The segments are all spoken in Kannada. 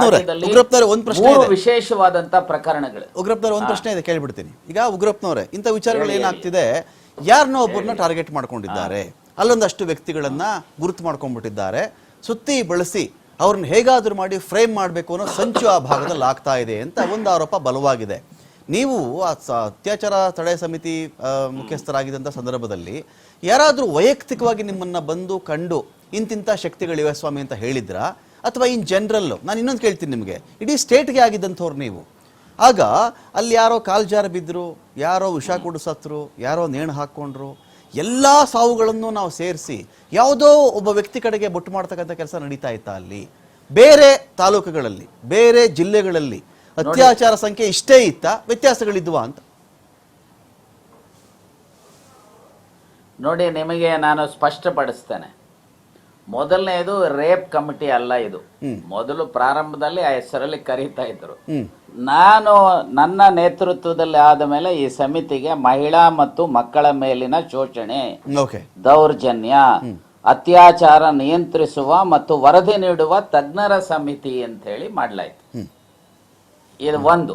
ರಾಜ್ಯದಲ್ಲಿ ಒಂದು ಪ್ರಶ್ನೆ ಮೂರು ಇದೆ. ವಿಶೇಷವಾದಂತ ಪ್ರಕರಣಗಳು. ಉಗ್ರಪ್ಪನವ್ರ ಒಂದು ಪ್ರಶ್ನೆ ಇದೆ ಕೇಳ್ಬಿಡ್ತೀನಿ. ಈಗ ಉಗ್ರಪ್ಪನವ್ರೆ ಇಂಥ ವಿಚಾರಗಳು ಏನಾಗ್ತಿದೆ? ಯಾರನ್ನೋ ಒಬ್ಬರನ್ನ ಟಾರ್ಗೆಟ್ ಮಾಡ್ಕೊಂಡಿದ್ದಾರೆ. ಅಲ್ಲೊಂದಷ್ಟು ವ್ಯಕ್ತಿಗಳನ್ನ ಗುರುತು ಮಾಡ್ಕೊಂಡ್ಬಿಟ್ಟಿದ್ದಾರೆ. ಸುತ್ತಿ ಬಳಸಿ ಅವ್ರನ್ನ ಹೇಗಾದ್ರೂ ಮಾಡಿ ಫ್ರೇಮ್ ಮಾಡಬೇಕು ಅನ್ನೋ ಸಂಚು ಆ ಭಾಗದಲ್ಲಿ ಆಗ್ತಾ ಇದೆ ಅಂತ ಒಂದು ಆರೋಪ ಬಲವಾಗಿದೆ. ನೀವು ಆ ಅತ್ಯಾಚಾರ ತಡೆ ಸಮಿತಿ ಮುಖ್ಯಸ್ಥರಾಗಿದ್ದಂಥ ಸಂದರ್ಭದಲ್ಲಿ ಯಾರಾದರೂ ವೈಯಕ್ತಿಕವಾಗಿ ನಿಮ್ಮನ್ನ ಬಂದು ಕಂಡು ಇಂತಿಂಥ ಶಕ್ತಿಗಳಿವೆ ಸ್ವಾಮಿ ಅಂತ ಹೇಳಿದ್ರಾ? ಅಥವಾ ಇನ್ ಜನರಲ್ ನಾನು ಇನ್ನೊಂದು ಕೇಳ್ತೀನಿ ನಿಮಗೆ. ಇಡೀ ಸ್ಟೇಟ್ಗೆ ಆಗಿದ್ದಂಥವ್ರು ನೀವು. ಆಗ ಅಲ್ಲಿ ಯಾರೋ ಕಾಲ್ಜಾರ ಬಿದ್ದರು ಯಾರೋ ವಿಷ ಕುಡಿಸತ್ರು ಯಾರೋ ನೇಣು ಹಾಕ್ಕೊಂಡ್ರು ಎಲ್ಲ ಸಾವುಗಳನ್ನು ನಾವು ಸೇರಿಸಿ ಯಾವುದೋ ಒಬ್ಬ ವ್ಯಕ್ತಿ ಕಡೆಗೆ ಬೊಟ್ಟು ಮಾಡ್ತಕ್ಕಂಥ ಕೆಲಸ ನಡೀತಾ ಇತ್ತಾ ಅಲ್ಲಿ? ಬೇರೆ ತಾಲೂಕುಗಳಲ್ಲಿ ಬೇರೆ ಜಿಲ್ಲೆಗಳಲ್ಲಿ ಅತ್ಯಾಚಾರ ಸಂಖ್ಯೆ ಇಷ್ಟೇ ಇತ್ತ? ವ್ಯತ್ಯಾಸಗಳಿದ್ವಾ ಅಂತ? ನೋಡಿ ನಿಮಗೆ ನಾನು ಸ್ಪಷ್ಟಪಡಿಸ್ತೇನೆ. ಮೊದಲನೇದು ರೇಪ್ ಕಮಿಟಿ ಅಲ್ಲ ಇದು. ಮೊದಲು ಪ್ರಾರಂಭದಲ್ಲಿ ಆ ಹೆಸರಲ್ಲಿ ಕರೀತಾ ಇದ್ರು. ನಾನು ನನ್ನ ನೇತೃತ್ವದಲ್ಲಿ ಆದ ಮೇಲೆ ಈ ಸಮಿತಿಗೆ ಮಹಿಳಾ ಮತ್ತು ಮಕ್ಕಳ ಮೇಲಿನ ಶೋಷಣೆ ದೌರ್ಜನ್ಯ ಅತ್ಯಾಚಾರ ನಿಯಂತ್ರಿಸುವ ಮತ್ತು ವರದಿ ನೀಡುವ ತಜ್ಞರ ಸಮಿತಿ ಅಂತ ಹೇಳಿ ಮಾಡ್ಲಾಯ್ತು ಇದು ಒಂದು.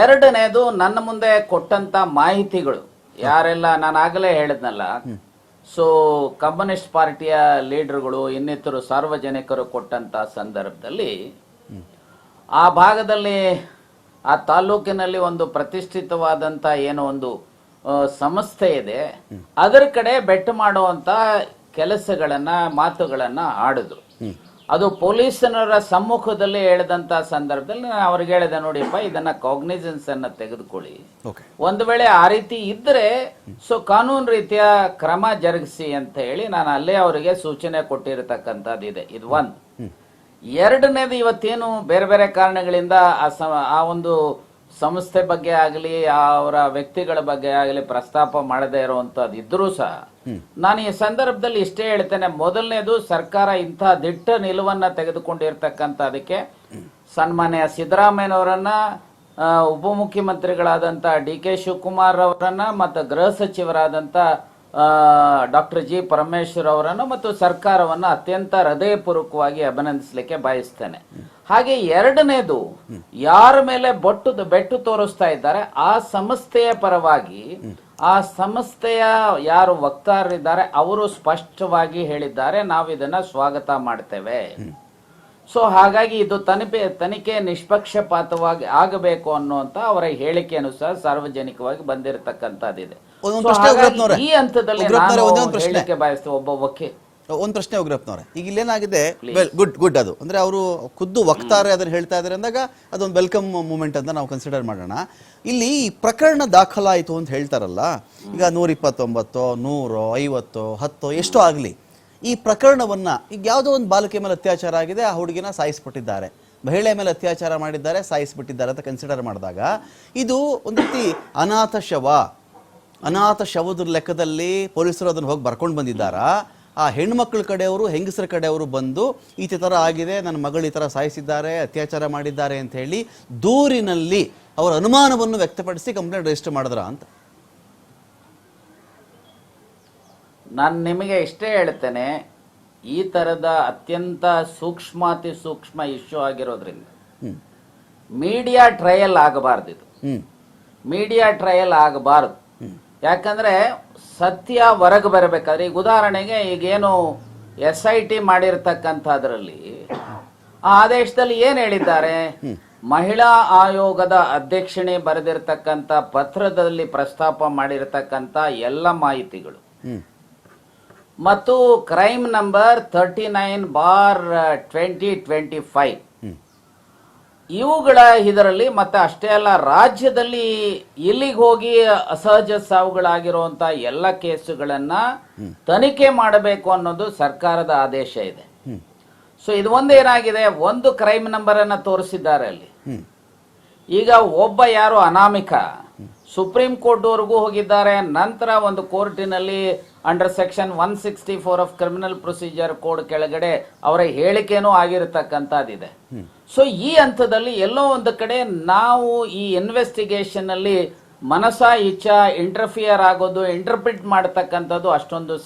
ಎರಡನೇದು ನನ್ನ ಮುಂದೆ ಕೊಟ್ಟಂತ ಮಾಹಿತಿಗಳು. ಯಾರೆಲ್ಲ ನಾನು ಆಗಲೇ ಹೇಳಿದ್ನಲ್ಲ ಸೊ ಕಮ್ಯುನಿಸ್ಟ್ ಪಾರ್ಟಿಯ ಲೀಡರ್ಗಳು ಇನ್ನಿತರು ಸಾರ್ವಜನಿಕರು ಕೊಟ್ಟಂತ ಸಂದರ್ಭದಲ್ಲಿ, ಆ ಭಾಗದಲ್ಲಿ, ಆ ತಾಲೂಕಿನಲ್ಲಿ ಒಂದು ಪ್ರತಿಷ್ಠಿತವಾದಂತ ಏನೋ ಒಂದು ಸಂಸ್ಥೆ ಇದೆ. ಅದರ ಕಡೆ ಬೆಟ್ಟು ಮಾಡುವಂತ ಕೆಲಸಗಳನ್ನ, ಮಾತುಗಳನ್ನ ಆಡಿದ್ರು. ಅದು ಪೊಲೀಸನರ ಸಮ್ಮುಖದಲ್ಲಿ ಹೇಳಿದಂತ ಸಂದರ್ಭದಲ್ಲಿ ನಾನು ಅವ್ರಿಗೆ ಹೇಳಿದೆ ನೋಡಿಪ್ಪ ಇದನ್ನ ಕಾಗ್ನಿಜೆನ್ಸ್ ಅನ್ನ ತೆಗೆದುಕೊಳ್ಳಿ. ಒಂದು ವೇಳೆ ಆ ರೀತಿ ಇದ್ರೆ ಸೊ ಕಾನೂನು ರೀತಿಯ ಕ್ರಮ ಜರುಗಿಸಿ ಅಂತ ಹೇಳಿ ನಾನು ಅಲ್ಲೇ ಅವರಿಗೆ ಸೂಚನೆ ಕೊಟ್ಟಿರತಕ್ಕಂಥದ್ದಿದೆ ಇದು. ಒಂದು. ಎರಡನೇದು ಇವತ್ತೇನು ಬೇರೆ ಬೇರೆ ಕಾರಣಗಳಿಂದ ಆ ಸ- ಆ ಒಂದು ಸಂಸ್ಥೆ ಬಗ್ಗೆ ಆಗಲಿ ಅವರ ವ್ಯಕ್ತಿಗಳ ಬಗ್ಗೆ ಆಗಲಿ ಪ್ರಸ್ತಾಪ ಮಾಡದೇ ಇರುವಂತದ್ದು ಇದ್ರೂ ಸಹ ನಾನು ಈ ಸಂದರ್ಭದಲ್ಲಿ ಇಷ್ಟೇ ಹೇಳ್ತೇನೆ, ಮೊದಲನೇದು ಸರ್ಕಾರ ಇಂಥ ದಿಟ್ಟ ನಿಲುವನ್ನ ತೆಗೆದುಕೊಂಡಿರ್ತಕ್ಕಂಥ ಅದಕ್ಕೆ ಸನ್ಮಾನ್ಯ ಸಿದ್ದರಾಮಯ್ಯನವರನ್ನ ಉಪಮುಖ್ಯಮಂತ್ರಿಗಳಾದಂಥ ಡಿ ಕೆ ಶಿವಕುಮಾರ್ ಅವರನ್ನ ಮತ್ತು ಗೃಹ ಸಚಿವರಾದಂಥ ಡಾಕ್ಟರ್ ಜಿ ಪರಮೇಶ್ವರ್ ಅವರನ್ನು ಮತ್ತು ಸರ್ಕಾರವನ್ನು ಅತ್ಯಂತ ಹೃದಯಪೂರ್ವಕವಾಗಿ ಅಭಿನಂದಿಸಲಿಕ್ಕೆ ಬಯಸ್ತೇನೆ. ಹಾಗೆ ಎರಡನೇದು ಯಾರ ಮೇಲೆ ಬೊಟ್ಟು ಬೆಟ್ಟು ತೋರಿಸ್ತಾ ಇದ್ದಾರೆ ಆ ಸಂಸ್ಥೆಯ ಪರವಾಗಿ ಆ ಸಂಸ್ಥೆಯ ಯಾರು ವಕ್ತಾರರಿದ್ದಾರೆ ಅವರು ಸ್ಪಷ್ಟವಾಗಿ ಹೇಳಿದ್ದಾರೆ ನಾವು ಇದನ್ನ ಸ್ವಾಗತ ಮಾಡ್ತೇವೆ. ಸೊ ಹಾಗಾಗಿ ಇದು ತನಿಖೆ ತನಿಖೆ ನಿಷ್ಪಕ್ಷಪಾತವಾಗಿ ಆಗಬೇಕು ಅನ್ನುವಂತ ಅವರ ಹೇಳಿಕೆಯನ್ನು ಸಹ ಸಾರ್ವಜನಿಕವಾಗಿ ಬಂದಿರತಕ್ಕಂತದ್ದಿದೆ. ಈ ಹಂತದಲ್ಲಿ ಬಯಸ್ತೇವೆ ಒಬ್ಬ ವಕೀಲ. ಒಂದು ಪ್ರಶ್ನೆ ಉಗ್ರಪ್ಪನವ್ರೆ. ಈಗ ಇಲ್ಲೇನಾಗಿದೆ? ವೆಲ್ ಗುಡ್ ಗುಡ್ ಅದು. ಅಂದ್ರೆ ಅವರು ಖುದ್ದು ವಕ್ತಾರೆ ಅದನ್ನ ಹೇಳ್ತಾ ಇದ್ದಾರೆ ಅಂದಾಗ ಅದೊಂದು ವೆಲ್ಕಮ್ ಮೂಮೆಂಟ್ ಅಂತ ನಾವು ಕನ್ಸಿಡರ್ ಮಾಡೋಣ. ಇಲ್ಲಿ ಈ ಪ್ರಕರಣ ದಾಖಲಾಯಿತು ಅಂತ ಹೇಳ್ತಾರಲ್ಲ ಈಗ ನೂರ ಇಪ್ಪತ್ತೊಂಬತ್ತೋ ನೂರೋ ಐವತ್ತೋ ಹತ್ತೋ ಎಷ್ಟೋ ಆಗಲಿ ಈ ಪ್ರಕರಣವನ್ನ ಈಗ ಯಾವುದೋ ಒಂದು ಬಾಲಕಿಯ ಮೇಲೆ ಅತ್ಯಾಚಾರ ಆಗಿದೆ ಆ ಹುಡುಗಿನ ಸಾಯಿಸ್ಬಿಟ್ಟಿದ್ದಾರೆ. ಮಹಿಳೆ ಮೇಲೆ ಅತ್ಯಾಚಾರ ಮಾಡಿದ್ದಾರೆ ಸಾಯಿಸ್ಬಿಟ್ಟಿದ್ದಾರೆ ಅಂತ ಕನ್ಸಿಡರ್ ಮಾಡಿದಾಗ ಇದು ಒಂದು ರೀತಿ ಅನಾಥ ಶವ. ಅನಾಥ ಶವದ ಲೆಕ್ಕದಲ್ಲಿ ಪೊಲೀಸರು ಅದನ್ನು ಹೋಗಿ ಬರ್ಕೊಂಡು ಬಂದಿದ್ದಾರಾ? ಆ ಹೆಣ್ಮಕ್ಳ ಕಡೆಯವರು ಹೆಂಗಸರ ಕಡೆಯವರು ಬಂದು ಈ ಥರ ಆಗಿದೆ ನನ್ನ ಮಗಳು ಈ ಥರ ಸಾಯಿಸಿದ್ದಾರೆ ಅತ್ಯಾಚಾರ ಮಾಡಿದ್ದಾರೆ ಅಂತ ಹೇಳಿ ದೂರಿನಲ್ಲಿ ಅವರ ಅನುಮಾನವನ್ನು ವ್ಯಕ್ತಪಡಿಸಿ ಕಂಪ್ಲೇಂಟ್ ರಿಜಿಸ್ಟರ್ ಮಾಡಿದ್ರ ಅಂತ. ನಾನು ನಿಮಗೆ ಇಷ್ಟೇ ಹೇಳ್ತೇನೆ ಈ ತರದ ಅತ್ಯಂತ ಸೂಕ್ಷ್ಮಾತಿ ಸೂಕ್ಷ್ಮ ಇಶ್ಯೂ ಆಗಿರೋದ್ರಿಂದ ಮೀಡಿಯಾ ಟ್ರಯಲ್ ಆಗಬಾರ್ದು ಇದು ಮೀಡಿಯಾ ಟ್ರಯಲ್ ಆಗಬಾರದು. ಯಾಕಂದ್ರೆ ಸತ್ಯ ಹೊರಗೆ ಬರಬೇಕಾದ್ರೆ ಈಗ ಉದಾಹರಣೆಗೆ ಈಗೇನು ಎಸ್ ಐ ಟಿ ಮಾಡಿರ್ತಕ್ಕಂಥದ್ರಲ್ಲಿ ಆ ಆದೇಶದಲ್ಲಿ ಏನ್ ಹೇಳಿದ್ದಾರೆ? ಮಹಿಳಾ ಆಯೋಗದ ಅಧ್ಯಕ್ಷಣೆ ಬರೆದಿರ್ತಕ್ಕಂಥ ಪತ್ರದಲ್ಲಿ ಪ್ರಸ್ತಾಪ ಮಾಡಿರ್ತಕ್ಕಂಥ ಎಲ್ಲ ಮಾಹಿತಿಗಳು. ಮತ್ತು crime number thirty nine bar twenty twenty five. ಇವುಗಳ ಇದರಲ್ಲಿ ಮತ್ತೆ ಅಷ್ಟೇ ಅಲ್ಲ ರಾಜ್ಯದಲ್ಲಿ ಇಲ್ಲಿಗೆ ಹೋಗಿ ಅಸಹಜ ಸಾವುಗಳಾಗಿರುವಂಥ ಎಲ್ಲ ಕೇಸುಗಳನ್ನ ತನಿಖೆ ಮಾಡಬೇಕು ಅನ್ನೋದು ಸರ್ಕಾರದ ಆದೇಶ ಇದೆ. ಸೊ ಇದು ಒಂದೇನಾಗಿದೆ ಒಂದು ಕ್ರೈಮ್ ನಂಬರ್ ಅನ್ನ ತೋರಿಸಿದ್ದಾರೆ ಅಲ್ಲಿ. ಈಗ ಒಬ್ಬ ಯಾರು ಅನಾಮಿಕ ಸುಪ್ರೀಂ ಕೋರ್ಟ್ವರೆಗೂ ಹೋಗಿದ್ದಾರೆ. ನಂತರ ಒಂದು ಕೋರ್ಟಿನಲ್ಲಿ under section one sixty four of criminal procedure code ಕೆಳಗಡೆ ಅವರ ಹೇಳಿಕೆನೂ ಆಗಿರತಕ್ಕಂಥದ್ದಿದೆ. ಸೊ ಈ ಹಂತದಲ್ಲಿ ಎಲ್ಲೋ ಒಂದು ಕಡೆ ನಾವು ಈ ಇನ್ವೆಸ್ಟಿಗೇಷನ್ ಅಲ್ಲಿ ಮನಸ ಇಚ್ಛಾ ಇಂಟರ್ಫಿಯರ್ ಆಗೋದು ಇಂಟರ್ಪ್ರಿಟ್ ಮಾಡತಕ್ಕಂಥದ್ದು ಅಷ್ಟೊಂದು